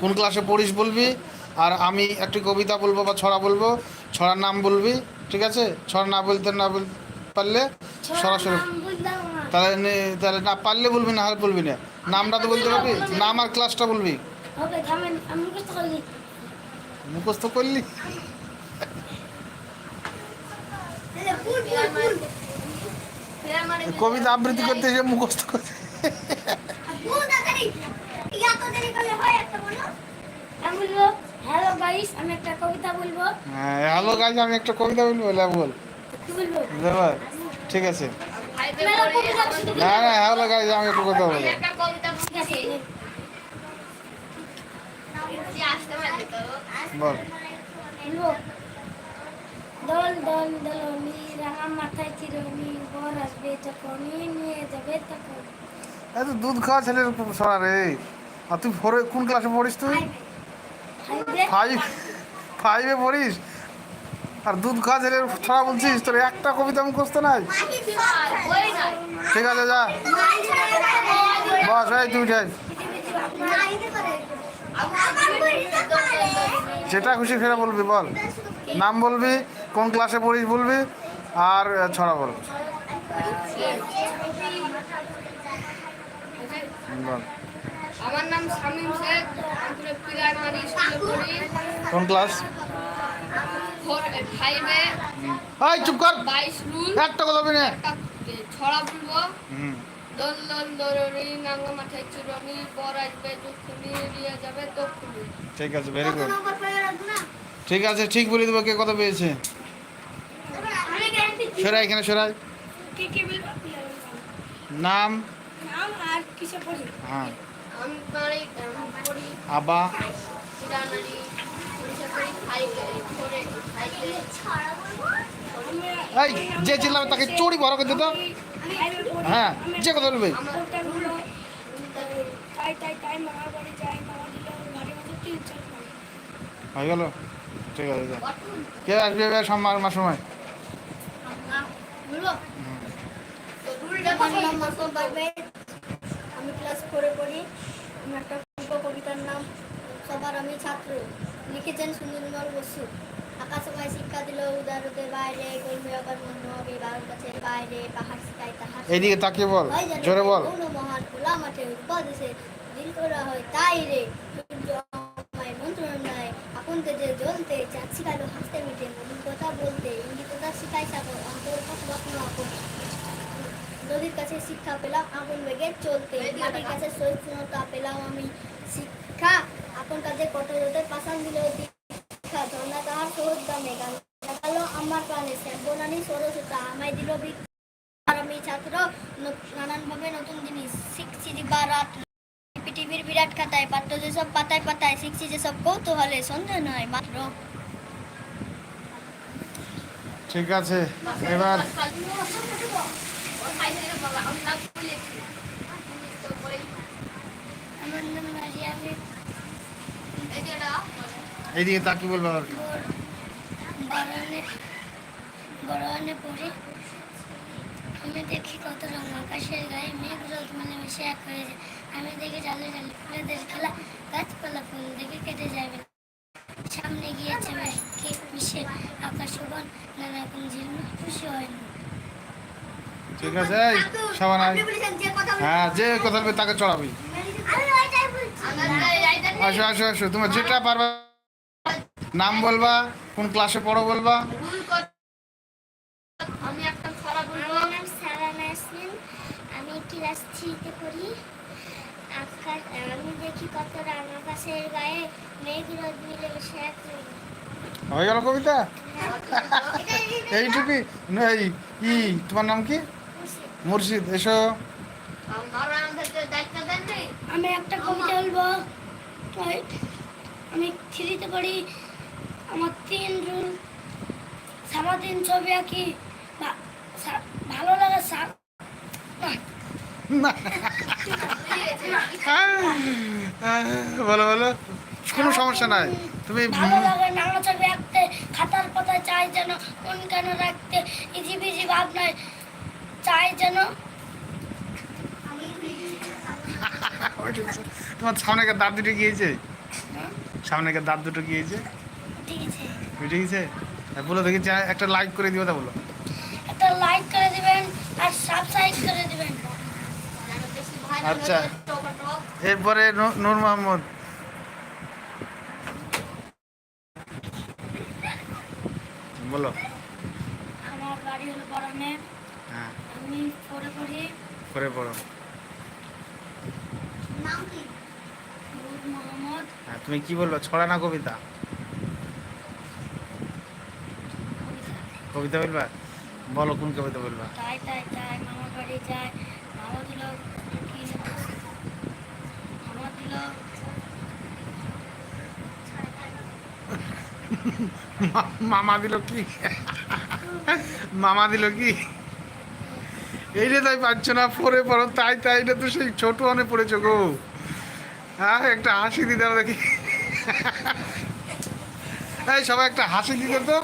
কোন ক্লাসে পড়িস বলবি? আর আমি একটি কবিতা বলব বা ছড়া বলব ছড়ার নাম বলবি ঠিক আছে? ছড়া না বলতে না পারলে সরাসরি তাহলে তাহলে না পারলে বলবি না হলে বলবি না। নামটা তো বলতে পারবি নাম আর ক্লাসটা বলবি। মুখস্থ করলি? কবিতা আবৃত্তি করতে এসে মুখস্থ করতে হ্যালো গাইস আমি একটা কবিতা বলব। হ্যাঁ হ্যালো গাইজ আমি একটা কবিতা বলব বলে বল। কি বলব? ঠিক আছে। কবিতা না না হ্যালো গাইজ আমি একটা কথা বলব। ঠিক আছে বল। দল দল দলনি রাঙা মাথায় চিরনি বর আসবে যখনই নিয়ে যাবে তখন। এই তো দুধ খাওয়া ছেলের সরা রে। আর তুই ফোরে কোন ক্লাসে পড়িস তুই? ফাইভ ফাইভে পড়িস? আর দুধ খাওয়া ছেলের ছড়া বলছিস তোর একটা কবিতা মুখস্থ নাই? ঠিক আছে যা। বস ভাই তুই যাই যেটা খুশি সেটা বলবি বল। নাম বলবি কোন ক্লাসে পড়িস বলবি আর ছড়া বল। বল। আমার নাম শামীম শেখ আমি প্রাইমারি স্কুলে পড়ি কোন ক্লাস? ফোর ফাইভে এই চুপ কর। বাইশ রুল। একটা কথা বলবি না। ছড়া বলব। হুম। দল দল নাঙ্গা মাথায় চিরনি বর আসবে যখনি নিয়ে যাবে ঠিক আছে ভেরি গুড ঠিক আছে ঠিক বলে দেবো কে কথা পেয়েছে। সরাই এখানে সরাই। কে কে বলব? নাম? নাম আর কিসে পড়ি হ্যাঁ। আবা। এই যে চিল্লাবে তাকে চড়ি বড় করে দিত। হ্যাঁ যে কথা বলবে। হয়ে গেল। ঠিক আছে কে আসবে সম্মান মার সময়? বলব তো রুলটা আমার নাম মাসুম পারভেজ আমি ক্লাস ফোরে পড়ি গল্প কবিতার নাম সবার আমি ছাত্র। লিখেছেন সুনীলমল বসু। আকাশ পায় শিক্ষা দিল উদারতের বাইরে কর্মী আবার বিবাহের কাছে বাইরে পাহাড় শিখায় তাহার এইদিকে তাকিয়ে বল জোরে বল। কোনো মহান খোলা মাঠে উপদেশে দিল করা হয়। তাই রে মন্ত্রণায় আপন তেজে জ্বলতে যাচ্ছি কালো হাসতে মিটে। মন কথা বলতে ইঙ্গিততা শিখাই সাগর অন্তর কখনো আপন। নদীর কাছে শিক্ষা পেলাম আপন বেগে চলতে। মাটির কাছে সহিষ্ণুতা পেলাম আমি। শিক্ষা আপন কাজে কত রোদে পাশান দিল দীক্ষা ঝর্ণা তাহার সহজ দামে গান লাগালো আমার প্রাণে। শ্যাম্বনানি সরস্বতা, আমায় দিল আর আমি ছাত্র নানানভাবে নতুন জিনিস শিখছি দিবা রাত। পৃথিবীর বিরাট খাতায়, পাঠ্য যেসব পাতায় পাতায় শিখছি যেসব কৌতূহলে সন্দেহ নয় মাত্র। ঠিক আছে, এবার এইদিকে তাকিয়ে বলবে আমি দেখি কত রঙ আকাশের গায়ে মেঘ রোদ মিলেমিশে এক হয়ে যায় আমি দেখি জালে জালে ফুলেদের খেলা গাছপালা ফুল দেখে কেটে যাবে সামনে গিয়েছে মিশে আকাশ বন, নানা রকম ঝিলমিল, খুশি হয় না। ঠিক আছে আয়। হ্যাঁ যে কথা বলবে তাকে চড়াবি। আসো আসো আসো তোমার যেটা পারবা নাম বলবা কোন ক্লাসে পড়ো বলবা। আমি একটা ছড়া বলব আমার নাম সারা নাসরিন আমি ক্লাস থ্রিতে পড়ি। আকাশ আমি দেখি কত রাঙ আকাশের গায়ে মেঘ রোদ মিলে মিশে হয়ে গেল কবিতা? এইটুকুই না, এই তোমার নাম কি? মুর্শিদ এসো। আমি একটা কবিতা বলব আমি থ্রিতে পড়ি আমার তিন রুল সারাদিন ছবি আঁকি। ভালো লাগে সা- বলো বলো। কোনো সমস্যা নাই। তুমি ভালো লাগে নানা ছবি আঁকতে। খাতার পাতায় চাই যেন কোন কেন রাখতে। ইজি বিজি ভাবনায় যেন। তোমার সামনে দাঁত দুটো গিয়েছে? সামনে দাঁত দুটো গিয়েছে? ঠিক আছে গেছে? হ্যাঁ, বলো দেখি একটা লাইক করে দিও তা বলো। একটা লাইক করে দিবেন আর সাবস্ক্রাইব করে দিবেন। আচ্ছা। হয়ে। এরপরে নূর মোহাম্মদ বলো। আমার বাড়ি হলো হ্যাঁ। আমি পড়ে পড়ি করে পড়ো। নাম কি? মোহাম্মদ। হ্যাঁ তুমি কি বলবা ছড়া না কবিতা? কবিতা। বলবা? বলো কোন কবিতা বলবা? তাই তাই তাই মামার বাড়ি যায় মামা দিল কি? মামা দিল মামা দিল কি? মামা দিল কি? এইটা তাই পাচ্ছ না, পরে পড়ো তাই তাই, এটা তো সেই ছোট অনে পড়েছো গো। হ্যাঁ একটা হাসি দিতে দেখি। এই, সবাই একটা হাসি দিতে তো।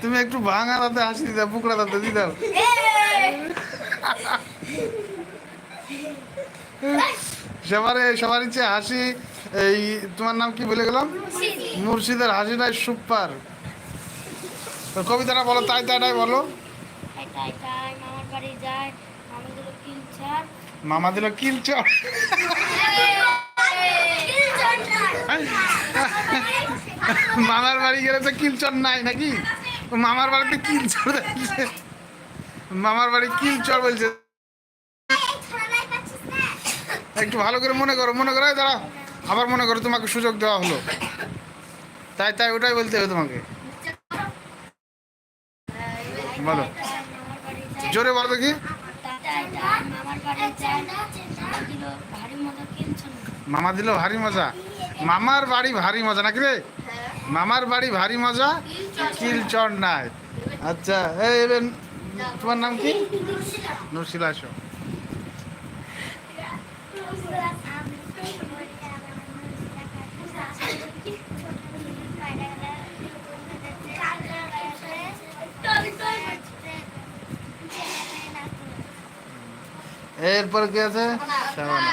তুমি একটু ভাঙা দাঁতে হাসি দিতে বুকড়া দাঁতে দিয়ে দাও। সবারে সবার ইচ্ছে হাসি এই তোমার নাম কি বলে গেলাম? মুর্শিদের হাসিটাই সুপার। তো কবিতাটা বলো তাই বলো। তাই যায় মামা দিল কিলচার মামা কিলচর মামার বাড়ি গেলে তো কিলচর নাই নাকি? মামার বাড়িতে কিলচর মামার বাড়ি কিলচর বলছে। একটু ভালো করে মনে করো মনে করো দাঁড়াও। আবার মনে করো তোমাকে সুযোগ দেওয়া হলো। তাই তাই ওটাই বলতে হবে তোমাকে। বলো। জোরে বলো যায় মামা দিল ভারী মজা। মামার বাড়ি ভারী মজা নাকি রে? মামার বাড়ি ভারী মজা? কিলচর নাই। আচ্ছা এই তোমার নাম কি? নুরশিলা আসো। এরপর কি আছে? শাবানা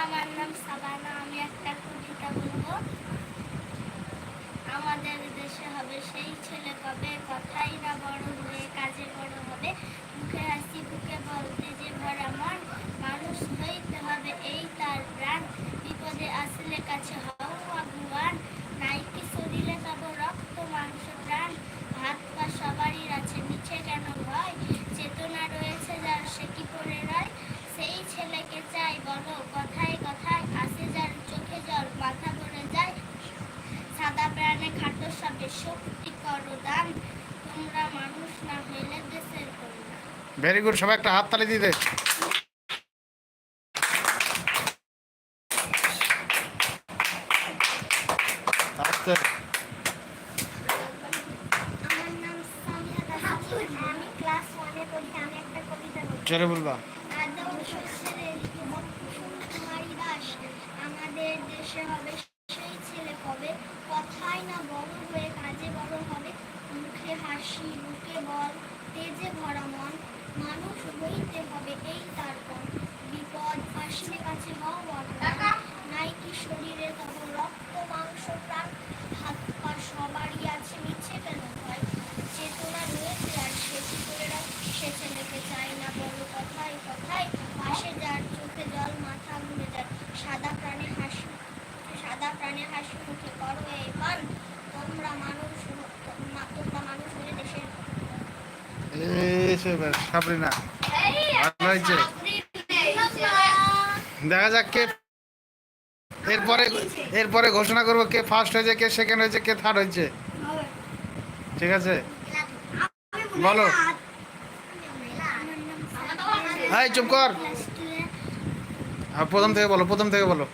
আমার নাম সাবানা আমি একটা কবিতা বলব আমাদের দেশে হবে সেই ছেলে কবে কথাই না বড় হয়ে কাজে বড় হবে মুখে হাসি বুকে বলতে যে ভরা মন মানুষ হইতে হবে এই তার প্রাণ বিপদে আসলে কাছে হও আগুয়ান নাই কি শরীরে তব রক্ত মাংস প্রাণ হাত পা সবারই আছে নিচে কেন ভয় চেতনা রয়েছে যার সে কি করে রয় সেই ছেলেকে চাই বলো কথায় কথায় আসে যার চোখে জল মাথা ভরে যায় সাদা প্রাণে খাটো সবে শক্তি করো দান তোমরা মানুষ না হইলে দেশের কন্যা ভেরি গুড সবাই একটা হাত তালি চলে দে আচ্ছা আমার নাম সামিয়া দাসী আমি ক্লাস ওয়ানে পড়ি আমি একটা কবিতা বলব জোরে বলবা আদম শস্যের কুমারী দাস আমাদের দেশে হবে সেই ছেলে কবে কথায় না বড় হয়ে কাজে বড় হবে মুখে হাসি বুকে বল, তেজে ভরা মন, মানুষ হইতে হবে এই তার পণ বিপদ আসলে কাছে হও। নাই শরীরে তব রক্ত, মাংস, প্রাণ, হাত পা সবারই আছে মিছে কেন ভয়। চেতনা রয়েছে আর সে রাখ- সে ছেলেকে চাই না? বড় কথায় কথায় পাশে যার চোখে জল, মাথা ঘুরে যায়। সাদা প্রাণে হাসি, সাদা প্রাণে হাসি মুখে করো এই পান। তোমরা মানুষ হ- তোমরা- তোমরা মানুষ হয়ে দেশের এসে এবার দেখা যাক কে এরপরে এরপরে ঘোষণা করব কে ফার্স্ট হয়েছে, কে সেকেন্ড হয়েছে, কে থার্ড হয়েছে। ঠিক আছে? বলো। এই, চুপ কর। প্রথম থেকে বলো, প্রথম থেকে বলো।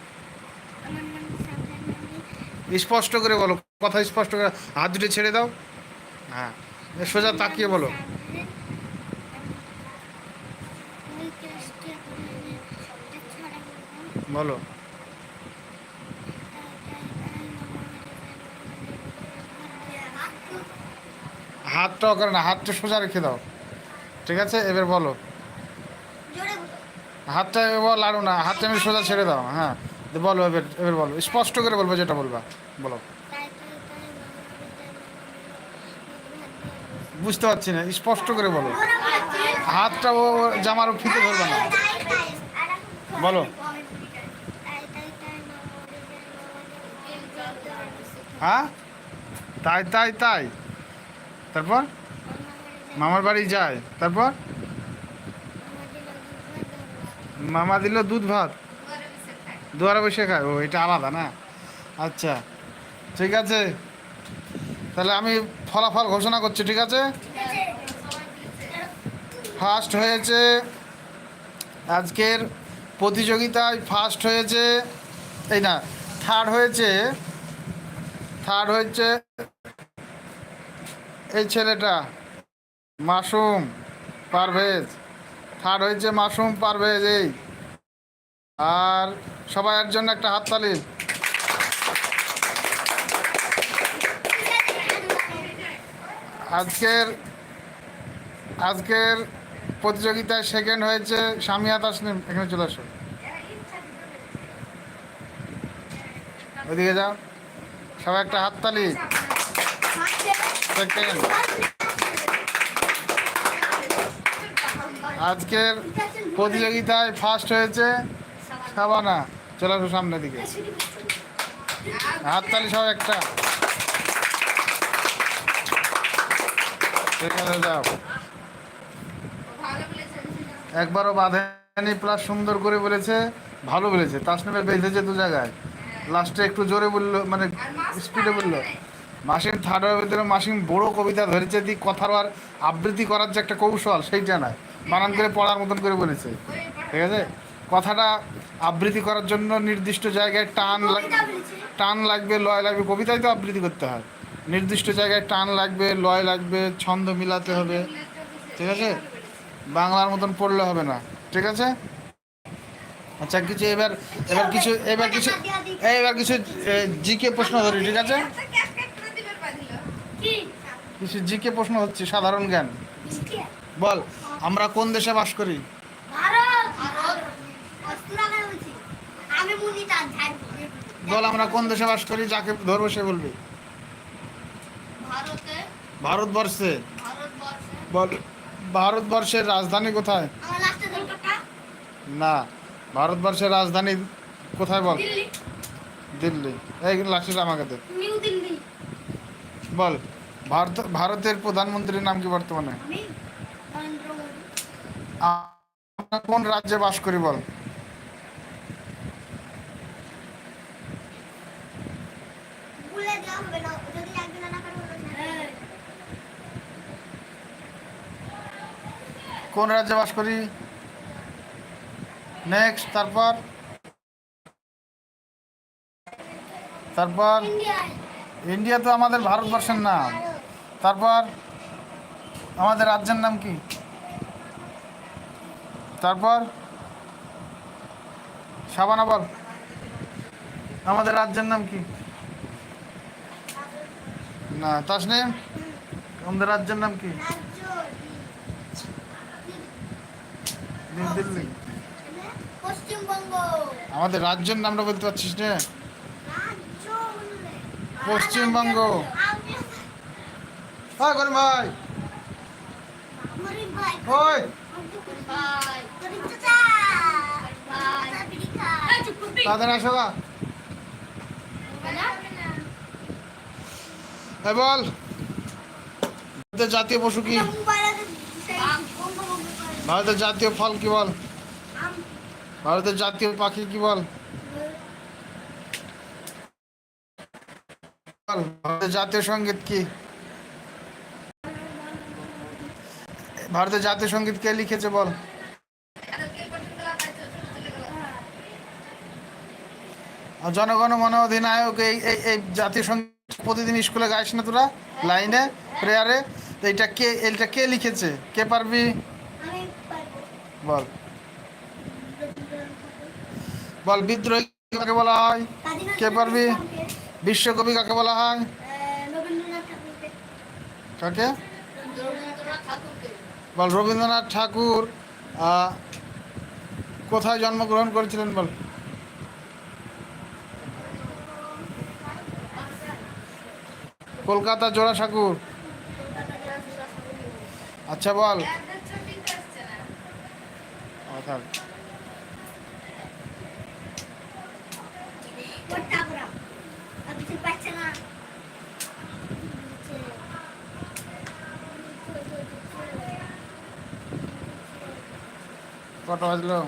স্পষ্ট করে বলো, কথা স্পষ্ট করে, হাত দুটো ছেড়ে দাও। হ্যাঁ সোজা তাকিয়ে বলো। বলো। হাতটা করে না, হাতটা সোজা রেখে দাও। ঠিক আছে? এবার বলো। হাতটা এবার লাড়ু না, হাতটা আমি সোজা ছেড়ে দাও হ্যাঁ। বলো এবার এবার বলো। স্পষ্ট করে বলব যেটা বলবা। বলো। বুঝতে পারছি না, স্পষ্ট করে বলো। হাতটা ও জামার ফিতে ধরবে না। বলো। হ্যাঁ? তাই তাই তাই। তারপর? মামার বাড়ি যায়। তারপর? মামা দিল দুধ ভাত। দুয়ারে বসে খায়। ও, এটা আলাদা না? আচ্ছা ঠিক আছে। তাহলে আমি ফলাফল ঘোষণা করছি, ঠিক আছে? ফার্স্ট হয়েছে, আজকের প্রতিযোগিতায় ফার্স্ট হয়েছে, এই না, থার্ড হয়েছে থার্ড হয়েছে এই ছেলেটা, মাসুম পারভেজ। থার্ড হয়েছে মাসুম পারভেজ, এই। আর সবাইয়ের জন্য একটা হাততালি। আজকের আজকের প্রতিযোগিতায় সেকেন্ড হয়েছে সামিয়া তাসনিম। এখানে চলে আসো। ওইদিকে যাও। সবাই একটা হাততালি আজকের প্রতিযোগিতায় ফার্স্ট হয়েছে সাবানা। চলে আসো সামনের দিকে। হাততালি সব একটা। একবারও বাঁধেনি প্লাস সুন্দর করে বলেছে, ভালো বলেছে। তাসনিমের বেঁধেছে দু জায়গায়। লাস্টে একটু জোরে বলল মানে স্পিডে বলল। মাসিম থার্ডের ভিতরে মাসিম বড় কবিতা ধরেছে দি কথার আর আবৃত্তি করার যে একটা কৌশল সেইটা নয়। বানান করে পড়ার মতন করে বলেছে। ঠিক আছে? কথাটা আবৃত্তি করার জন্য নির্দিষ্ট জায়গায় টান টান লাগবে লয় লাগবে কবিতায় তো আবৃত্তি করতে হয়। নির্দিষ্ট জায়গায় টান লাগবে লয় লাগবে ছন্দ মিলাতে হবে। ঠিক আছে? বাংলার মতন পড়লে হবে না। ঠিক আছে? আচ্ছা কিছু এবার এবার কিছু এবার কিছু এবার কিছু জিকে প্রশ্ন ধরি ঠিক আছে? কিছু জিকে প্রশ্ন হচ্ছে সাধারণ জ্ঞান। বল আমরা কোন দেশে বাস করি। বল আমরা কোন দেশে বাস করি যাকে ধরবো সে বলবি। ভারতবর্ষে। বল ভারতবর্ষের রাজধানী কোথায়? না ভারতবর্ষের রাজধানী কোথায় বল? দিল্লি। এই লাস্টের আমাকে দে। নিউ দিল্লি। বল ভারত ভারতের প্রধানমন্ত্রীর নাম কি বর্তমানে? আমরা কোন রাজ্যে বাস বল? করে বলো হ্যাঁ। কোন রাজ্যে বাস করি? নেক্সট তারপর? তারপর ইন্ডিয়া তো আমাদের ভারতবর্ষের নাম। তারপর আমাদের রাজ্যের নাম কি? তারপর সাবানা বল। আমাদের রাজ্যের নাম কি? না তাসনিম। আমাদের রাজ্যের নাম কি? নিউ দিল্লি আমাদের রাজ্যের নামটা বলতে পারছিস না। পশ্চিমবঙ্গ। হ্যাঁ ভাই ওই। তাদের আসো গা জাতীয় পশু কি। ভারতের জাতীয় ফল কি বল ভারতের জাতীয় পাখি কি বল বল ভারতের জাতীয় সংগীত কি? ভারতের জাতীয় সংগীত কে লিখেছে বল? জনগণ মন অধিনায়ক এই এই জাতীয় সংগীত প্রতিদিন স্কুলে গাইস না তোরা? লাইনে, প্রেয়ারে? এইটা কে এইটা কে লিখেছে? কে পারবি? বল। বল, বিদ্রোহী বলা হয়? কে পারবি? বিশ্বকবি কাকে বলা হয়? কাকে? বল রবীন্দ্রনাথ ঠাকুর কোথায় জন্মগ্রহণ করেছিলেন বল? কলকাতা জোড়াসাঁকুর আচ্ছা বল ও, থাক। ওটা বড় আর কিছু পাচ্ছে না কটা বাজলো